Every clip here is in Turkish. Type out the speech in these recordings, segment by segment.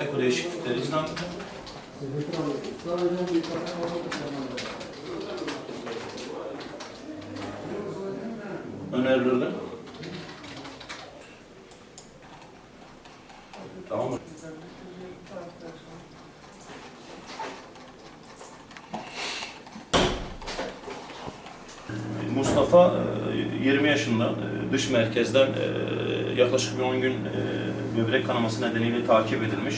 yapı değişiklikleri izlendi. Önerilerde. Tamam mı? Mustafa e, 20 yaşında e, dış merkezden e, yaklaşık bir 10 gün e, böbrek kanaması nedeniyle takip edilmiş.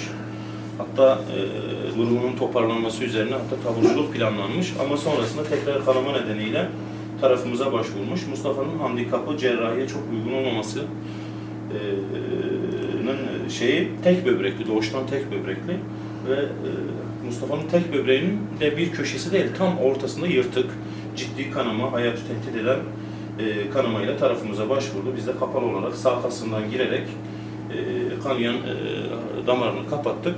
Hatta e, durumunun toparlanması üzerine hatta taburculuk planlanmış ama sonrasında tekrar kanama nedeniyle tarafımıza başvurmuş. Mustafa'nın handikapı cerrahiye çok uygun olmaması e, şeyi tek böbrekli, doğuştan tek böbrekli ve e, Mustafa'nın tek böbreğinin de bir köşesi değil, tam ortasında yırtık, ciddi kanama, hayatı tehdit eden e, kanamayla tarafımıza başvurdu. Biz de kapalı olarak sağ kasından girerek e, kanayan e, damarını kapattık.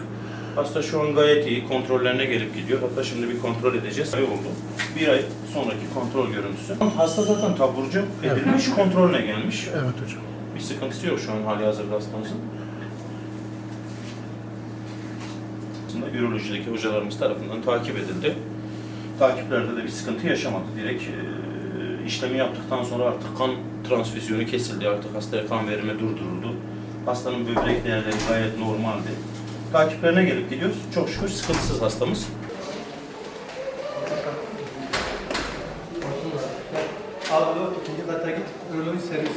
Hasta şu an gayet iyi, kontrollerine gelip gidiyor. Hatta şimdi bir kontrol edeceğiz. Ay oldu. Bir ay sonraki kontrol görüntüsü. Hasta zaten taburcu edilmiş, kontrolüne gelmiş. Evet hocam. Bir sıkıntısı yok şu an hali hazırda hastamızın. Aslında ürolojideki hocalarımız tarafından takip edildi. Takiplerde de bir sıkıntı yaşamadı. Direkt e, işlemi yaptıktan sonra artık kan transfüzyonu kesildi. Artık hastaya kan verimi durduruldu. Hastanın böbrek değerleri gayet normaldi. Takiplerine gelip gidiyoruz. Çok şükür sıkıntısız hastamız. Abi ikinci kata git, ürünün servisi.